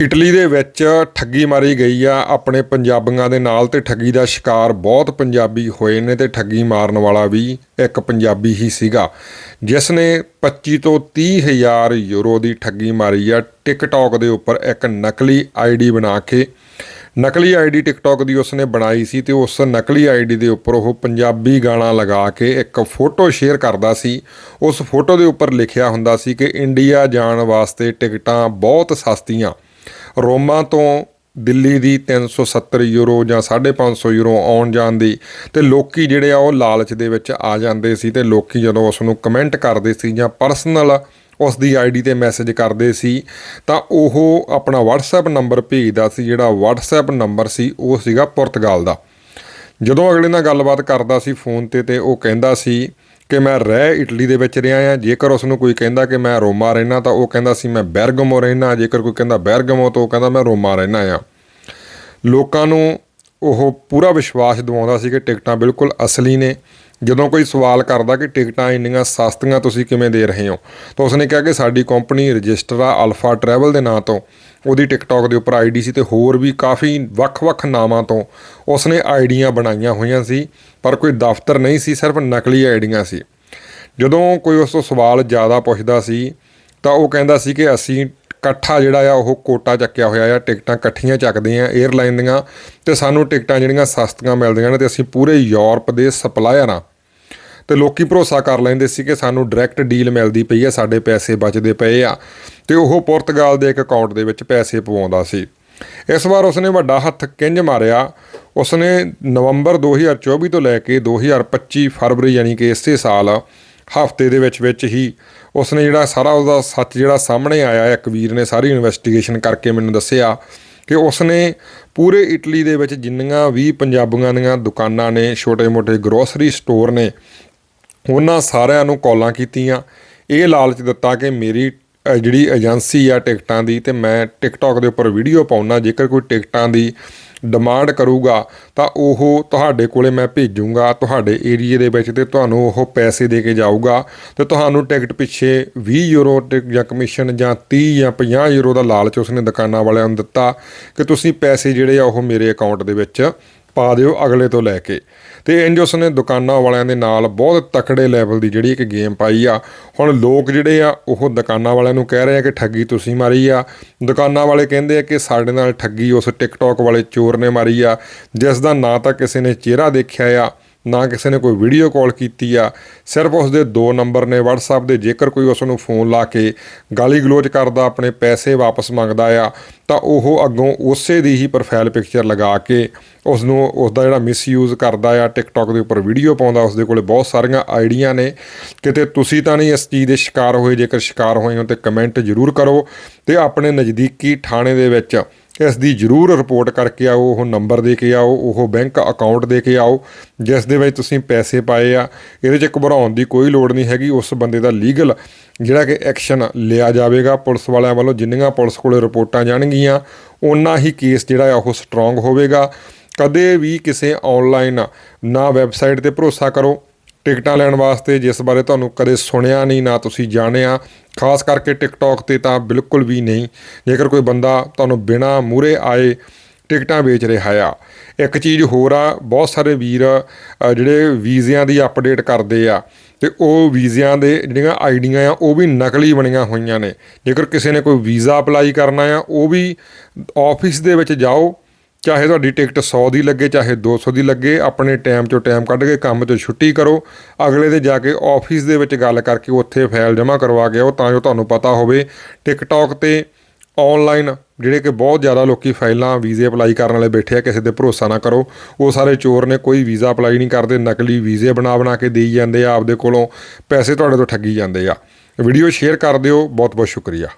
Italy ਦੇ ਵਿੱਚ ਠੱਗੀ ਮਾਰੀ ਗਈ ਆ। ਆਪਣੇ ਪੰਜਾਬੀਆਂ ਦੇ ਨਾਲ ਤੇ ਠੱਗੀ ਦਾ ਸ਼ਿਕਾਰ ਬਹੁਤ ਪੰਜਾਬੀ ਹੋਏ ਨੇ ਤੇ ਠੱਗੀ ਮਾਰਨ ਵਾਲਾ ਵੀ ਇੱਕ ਪੰਜਾਬੀ ਹੀ ਸੀਗਾ। ਜਿਸ ਨੇ 25 ਤੋਂ 30 ਹਜ਼ਾਰ ਯੂਰੋ ਦੀ ਠੱਗੀ ਮਾਰੀ ਆ। ਟਿਕਟੌਕ ਦੇ ਉੱਪਰ ਇੱਕ ਨਕਲੀ ਆਈਡੀ ਬਣਾ ਕੇ, ਨਕਲੀ ਆਈਡੀ ਟਿਕਟੌਕ ਦੀ ਉਸਨੇ ਬਣਾਈ ਸੀ ਤੇ ਉਸ ਨਕਲੀ ਆਈਡੀ ਦੇ ਉੱਪਰ ਉਹ ਪੰਜਾਬੀ ਗਾਣਾ ਲਗਾ ਕੇ ਇੱਕ ਫੋਟੋ ਸ਼ੇਅਰ ਕਰਦਾ ਸੀ। ਉਸ ਫੋਟੋ ਦੇ ਉੱਪਰ ਲਿਖਿਆ ਹੁੰਦਾ ਸੀ ਕਿ ਇੰਡੀਆ ਜਾਣ ਵਾਸਤੇ ਟਿਕਟਾਂ ਬਹੁਤ ਸਸਤੀਆਂ। ਰੋਮਾ ਤੋਂ ਦਿੱਲੀ ਦੀ 370 ਯੂਰੋ ਜਾਂ 550 ਯੂਰੋ ਆਉਣ ਜਾਣ ਦੀ ਤੇ ਲੋਕੀ ਜਿਹੜੇ ਆ ਉਹ ਲਾਲਚ ਦੇ ਵਿੱਚ ਆ ਜਾਂਦੇ ਸੀ ਤੇ ਲੋਕੀ ਜਦੋਂ ਉਸ ਨੂੰ ਕਮੈਂਟ ਕਰਦੇ ਸੀ ਜਾਂ ਪਰਸਨਲ ਉਸ ਦੀ ਆਈਡੀ ਤੇ ਮੈਸੇਜ ਕਰਦੇ ਸੀ, ਤਾਂ ਉਹ ਆਪਣਾ WhatsApp ਨੰਬਰ ਭੇਜਦਾ ਸੀ, ਜਿਹੜਾ WhatsApp ਨੰਬਰ ਸੀ, ਉਹ ਸੀਗਾ ਪੁਰਤਗਾਲ ਦਾ। ਜਦੋਂ ਅਗਲੇ ਨਾਲ ਗੱਲਬਾਤ ਕਰਦਾ ਸੀ ਫੋਨ ਤੇ ਤੇ ਉਹ ਕਹਿੰਦਾ ਸੀ ਕਿ ਮੈਂ ਰਹਿ ਇਟਲੀ ਦੇ ਵਿੱਚ ਰਿਹਾ ਆ ਜੇਕਰ ਉਸ ਨੂੰ ਕੋਈ ਕਹਿੰਦਾ ਕਿ ਮੈਂ ਰੋਮਾ ਰਹਿਣਾ ਤਾਂ ਉਹ ਕਹਿੰਦਾ ਸੀ, ਮੈਂ ਬੈਰਗਮੋ ਰਹਿਣਾ ਜੇਕਰ ਕੋਈ ਕਹਿੰਦਾ ਬੈਰਗਮੋ ਤਾਂ ਉਹ ਕਹਿੰਦਾ, ਮੈਂ ਰੋਮਾ ਰਹਿਣਾ ਆ ਲੋਕਾਂ ਨੂੰ ਉਹ ਪੂਰਾ ਵਿਸ਼ਵਾਸ ਦਿਵਾਉਂਦਾ ਸੀ ਕਿ ਟਿਕਟਾਂ ਬਿਲਕੁਲ ਅਸਲੀ ਨੇ। ਜਦੋਂ ਕੋਈ ਸਵਾਲ ਕਰਦਾ ਕਿ ਟਿਕਟਾਂ ਇੰਨੀਆਂ ਸਸਤੀਆਂ ਤੁਸੀਂ ਕਿਵੇਂ ਦੇ ਰਹੇ ਹੋ, ਤਾਂ ਉਸਨੇ ਕਿਹਾ ਕਿ ਸਾਡੀ ਕੰਪਨੀ ਰਜਿਸਟਰ ਆ ਅਲਫਾ ਟਰੈਵਲ ਦੇ ਨਾਂ ਤੋਂ। ਉਹਦੀ ਟਿਕਟੌਕ ਦੇ ਉੱਪਰ ਆਈਡੀ ਸੀ ਤੇ ਹੋਰ ਵੀ ਕਾਫੀ ਵੱਖ-ਵੱਖ ਨਾਵਾਂ ਤੋਂ ਉਸਨੇ ਆਈਡੀਆਂ ਬਣਾਈਆਂ ਹੋਈਆਂ ਸੀ, ਪਰ ਕੋਈ ਦਫ਼ਤਰ ਨਹੀਂ ਸੀ, ਸਿਰਫ ਨਕਲੀ ਆਈਡੀਆਂ ਸੀ। ਜਦੋਂ ਕੋਈ ਉਸ ਤੋਂ ਸਵਾਲ ਜ਼ਿਆਦਾ ਪੁੱਛਦਾ ਸੀ, ਤਾਂ ਉਹ ਕਹਿੰਦਾ ਸੀ ਕਿ ਅਸੀਂ ਇਕੱਠਾ ਜਿਹੜਾ ਆ, ਉਹ ਕੋਟਾ ਚੱਕਿਆ ਹੋਇਆ ਆ, ਟਿਕਟਾਂ ਇਕੱਠੀਆਂ ਚੱਕਦੇ ਆ 에ਅਰਲਾਈਨ ਦੀਆਂ ਤੇ ਸਾਨੂੰ ਟਿਕਟਾਂ ਜਿਹੜੀਆਂ ਸਸਤੀਆਂ ਮਿਲਦੀਆਂ ਨੇ ਤੇ ਅਸੀਂ ਪੂਰੇ ਯੂਰਪ ਦੇ ਸਪਲਾਇਰ ਆ। ਤੇ ਲੋਕੀ ਭਰੋਸਾ ਕਰ ਲੈਂਦੇ ਸੀ ਕਿ ਸਾਨੂੰ ਡਾਇਰੈਕਟ ਡੀਲ ਮਿਲਦੀ ਪਈ ਆ, ਸਾਡੇ ਪੈਸੇ ਬਚਦੇ ਪਏ ਆ। ਤੇ ਉਹ ਪੁਰਤਗਾਲ ਦੇ ਇੱਕ ਅਕਾਊਂਟ ਦੇ ਵਿੱਚ ਪੈਸੇ ਪਵਾਉਂਦਾ ਸੀ। ਇਸ ਵਾਰ ਉਸਨੇ ਵੱਡਾ ਹੱਥ ਕਿੰਜ ਮਾਰਿਆ? ਉਸਨੇ ਨਵੰਬਰ 2024 ਤੋਂ ਲੈ ਕੇ 2025 ਫਰਵਰੀ ਯਾਨੀ ਕਿ ਇਸੇ ਸਾਲ ਹਫ਼ਤੇ ਦੇ ਵਿੱਚ ਵਿੱਚ ਹੀ ਉਸਨੇ ਜਿਹੜਾ ਸਾਰਾ ਉਹਦਾ ਸੱਚ ਜਿਹੜਾ ਸਾਹਮਣੇ ਆਇਆ, ਇੱਕ ਵੀਰ ਨੇ ਸਾਰੀ ਇਨਵੈਸਟੀਗੇਸ਼ਨ ਕਰਕੇ ਮੈਨੂੰ ਦੱਸਿਆ ਕਿ ਉਸਨੇ ਪੂਰੇ ਇਟਲੀ ਦੇ ਵਿੱਚ ਜਿੰਨੀਆਂ ਵੀ ਪੰਜਾਬੀਆਂ ਦੀਆਂ ਦੁਕਾਨਾਂ ਨੇ, ਛੋਟੇ-ਮੋਟੇ ਗਰੋਸਰੀ ਸਟੋਰ ਨੇ ਉਹਨਾਂ ਸਾਰਿਆਂ ਨੂੰ ਕਾਲਾਂ ਕੀਤੀਆਂ। ਇਹ ਲਾਲਚ ਦਿੱਤਾ ਕਿ ਮੇਰੀ ਜਿਹੜੀ ਏਜੰਸੀ ਆ ਟਿਕਟਾਂ ਦੀ ਤੇ ਮੈਂ ਟਿਕਟੌਕ ਦੇ ਉੱਪਰ ਵੀਡੀਓ ਪਾਉਣਾ, ਜੇਕਰ ਕੋਈ ਟਿਕਟਾਂ ਦੀ ਡਿਮਾਂਡ ਕਰੂਗਾ, ਤਾਂ ਉਹ ਤੁਹਾਡੇ ਕੋਲੇ ਮੈਂ ਭੇਜੂੰਗਾ, ਤੁਹਾਡੇ ਏਰੀਏ ਦੇ ਵਿੱਚ ਤੇ ਤੁਹਾਨੂੰ ਉਹ ਪੈਸੇ ਦੇ ਕੇ ਜਾਊਗਾ ਤੇ ਤੁਹਾਨੂੰ ਟਿਕਟ ਪਿੱਛੇ 20 ਯੂਰੋ ਟਿਕ, ਜਾਂ ਕਮਿਸ਼ਨ ਜਾਂ 30 ਜਾਂ 50 ਯੂਰੋ ਦਾ ਲਾਲਚ ਉਸਨੇ ਦੁਕਾਨਾਂ ਵਾਲਿਆਂ ਨੂੰ ਦਿੱਤਾ ਕਿ ਤੁਸੀਂ ਪੈਸੇ ਜਿਹੜੇ ਆ ਉਹ ਮੇਰੇ ਅਕਾਊਂਟ ਦੇ ਵਿੱਚ ਪਾ ਦਿਓ ਅਗਲੇ ਤੋਂ ਲੈ ਕੇ। ਤੇ ਇੰਜ ਉਸਨੇ ਦੁਕਾਨਾਂ ਵਾਲਿਆਂ ਦੇ ਨਾਲ ਬਹੁਤ ਤਕੜੇ ਲੈਵਲ ਦੀ ਜਿਹੜੀ ਇੱਕ ਗੇਮ ਪਾਈ ਆ। ਹੁਣ ਲੋਕ ਜਿਹੜੇ ਆ, ਉਹ ਦੁਕਾਨਾਂ ਵਾਲਿਆਂ ਨੂੰ ਕਹਿ ਰਹੇ ਆ ਕਿ ਠੱਗੀ ਤੁਸੀਂ ਮਾਰੀ ਆ। ਦੁਕਾਨਾਂ ਵਾਲੇ ਕਹਿੰਦੇ ਆ ਕਿ ਸਾਡੇ ਨਾਲ ਠੱਗੀ ਉਸ ਟਿਕਟੌਕ ਵਾਲੇ ਚੋਰ ਨੇ ਮਾਰੀ ਆ, ਜਿਸ ਦਾ ਨਾਂ ਤਾਂ ਕਿਸੇ ਨੇ ਚਿਹਰਾ ਦੇਖਿਆ ਆ। ਨਾ ਕਿਸੇ ਨੇ ਕੋਈ ਵੀਡੀਓ ਕਾਲ ਕੀਤੀ ਆ। ਸਿਰਫ ਉਸ ਦੇ ਦੋ ਨੰਬਰ ਨੇ। WhatsApp ਦੇ ਜੇਕਰ ਕੋਈ ਉਸ ਨੂੰ ਫੋਨ ਲਾ ਕੇ ਗਾਲੀ ਗਲੋਚ ਕਰਦਾ, ਆਪਣੇ ਪੈਸੇ ਵਾਪਸ ਮੰਗਦਾ ਆ, ਤਾਂ ਉਹ ਅੱਗੋਂ ਉਸੇ ਦੀ ਹੀ ਪ੍ਰੋਫਾਈਲ ਪਿਕਚਰ ਲਗਾ ਕੇ ਉਸ ਨੂੰ ਉਸ ਦਾ ਜਿਹੜਾ ਮਿਸਯੂਜ਼ ਕਰਦਾ ਆ ਟਿਕਟੌਕ ਦੇ ਉੱਪਰ ਵੀਡੀਓ ਪਾਉਂਦਾ। ਉਸ ਦੇ ਕੋਲੇ ਬਹੁਤ ਸਾਰੀਆਂ ਆਈਡੀਆਂ ਨੇ। ਕਿਤੇ ਤੁਸੀਂ ਤਾਂ ਨਹੀਂ ਇਸ ਚੀਜ਼ ਦੇ ਸ਼ਿਕਾਰ ਹੋਏ। ਜੇਕਰ ਸ਼ਿਕਾਰ ਹੋਏ ਹੋ, ਤੇ ਕਮੈਂਟ ਜ਼ਰੂਰ ਕਰੋ। ਤੇ ਆਪਣੇ ਨਜ਼ਦੀਕੀ ਥਾਣੇ ਦੇ ਵਿੱਚ ਇਸ ਦੀ ਜ਼ਰੂਰ ਰਿਪੋਰਟ ਕਰਕੇ ਆਓ, ਉਹ ਨੰਬਰ ਦੇ ਕੇ ਆਓ, ਉਹ ਬੈਂਕ ਅਕਾਊਂਟ ਦੇ ਕੇ ਆਓ, ਜਿਸ ਦੇ ਵਿੱਚ ਤੁਸੀਂ ਪੈਸੇ ਪਾਏ ਆ। ਇਹਦੇ 'ਚ ਘਬਰਾਉਣ ਦੀ ਕੋਈ ਲੋੜ ਨਹੀਂ ਹੈਗੀ। ਉਸ ਬੰਦੇ ਦਾ ਲੀਗਲ ਜਿਹੜਾ ਕਿ ਐਕਸ਼ਨ ਲਿਆ ਜਾਵੇਗਾ। ਪੁਲਿਸ ਵਾਲਿਆਂ ਵੱਲੋਂ ਜਿੰਨੀਆਂ ਪੁਲਿਸ ਕੋਲੇ ਰਿਪੋਰਟਾਂ ਜਾਣਗੀਆਂ ਉਨਾ ਹੀ ਕੇਸ ਜਿਹੜਾ ਆ, ਉਹ ਸਟਰੋਂਗ ਹੋਵੇਗਾ। ਕਦੇ ਵੀ ਕਿਸੇ ਆਨਲਾਈਨ ਨਾ ਵੈਬਸਾਈਟ ਤੇ ਭਰੋਸਾ ਕਰੋ। ਟਿਕਟਾਂ ਲੈਣ ਵਾਸਤੇ ਜਿਸ ਬਾਰੇ ਤੁਹਾਨੂੰ ਕਦੇ ਸੁਣਿਆ ਨਹੀਂ, ਨਾ ਤੁਸੀਂ ਜਾਣਿਆ। ਖਾਸ ਕਰਕੇ ਟਿਕਟੌਕ ਤੇ ਤਾਂ ਬਿਲਕੁਲ ਵੀ ਨਹੀਂ। ਜੇਕਰ ਕੋਈ ਬੰਦਾ ਤੁਹਾਨੂੰ ਬਿਨਾ ਮੂਰੇ ਆਏ ਟਿਕਟਾਂ ਵੇਚ ਰਿਹਾ ਆ। ਇੱਕ ਚੀਜ਼ ਹੋਰ ਆ, ਬਹੁਤ ਸਾਰੇ ਵੀਰ ਜਿਹੜੇ ਵੀਜ਼ਿਆਂ ਦੀ ਅਪਡੇਟ ਕਰਦੇ ਆ, ਤੇ ਉਹ ਵੀਜ਼ਿਆਂ ਦੇ ਜਿਹੜੀਆਂ ਆਈਡੀਆਂ ਆ, ਉਹ ਵੀ ਨਕਲੀ ਬਣੀਆਂ ਹੋਈਆਂ ਨੇ। ਜੇਕਰ ਕਿਸੇ ਨੇ ਕੋਈ ਵੀਜ਼ਾ ਅਪਲਾਈ ਕਰਨਾ ਆ, ਉਹ ਵੀ ਆਫਿਸ ਦੇ ਵਿੱਚ ਜਾਓ ਚਾਹੇ ਤੁਹਾਡੀ ਟਿਕਟ 100 ਦੀ ਲੱਗੇ, ਚਾਹੇ 200 ਦੀ ਲੱਗੇ, ਆਪਣੇ ਟਾਈਮ ਚੋਂ ਟਾਈਮ ਕੱਢ ਕੇ ਕੰਮ ਤੋਂ ਛੁੱਟੀ ਕਰੋ। ਅਗਲੇ ਦੇ ਜਾ ਕੇ ਆਫਿਸ ਦੇ ਵਿੱਚ ਗੱਲ ਕਰਕੇ ਉੱਥੇ ਫਾਈਲ ਜਮ੍ਹਾਂ ਕਰਵਾ ਕੇ ਆਓ ਤਾਂ ਜੋ ਤੁਹਾਨੂੰ ਪਤਾ ਹੋਵੇ ਟਿਕਟੌਕ ਤੇ ਆਨਲਾਈਨ ਜਿਹੜੇ ਕਿ ਬਹੁਤ ਜ਼ਿਆਦਾ ਲੋਕੀ ਫਾਈਲਾਂ, ਵੀਜ਼ੇ ਅਪਲਾਈ ਕਰਨ ਵਾਲੇ ਬੈਠੇ ਆ, ਕਿਸੇ ਤੇ ਭਰੋਸਾ ਨਾ ਕਰੋ। ਉਹ ਸਾਰੇ ਚੋਰ ਨੇ, ਕੋਈ ਵੀਜ਼ਾ ਅਪਲਾਈ ਨਹੀਂ ਕਰਦੇ, ਨਕਲੀ ਵੀਜ਼ੇ ਬਣਾ ਬਣਾ ਕੇ ਦੇਈ ਜਾਂਦੇ ਆ, ਆਪਦੇ ਕੋਲੋਂ ਪੈਸੇ ਤੁਹਾਡੇ ਤੋਂ ਠੱਗੀ ਜਾਂਦੇ ਆ। ਵੀਡੀਓ ਸ਼ੇਅਰ ਕਰ ਦਿਓ ਬਹੁਤ ਬਹੁਤ ਸ਼ੁਕਰੀਆ।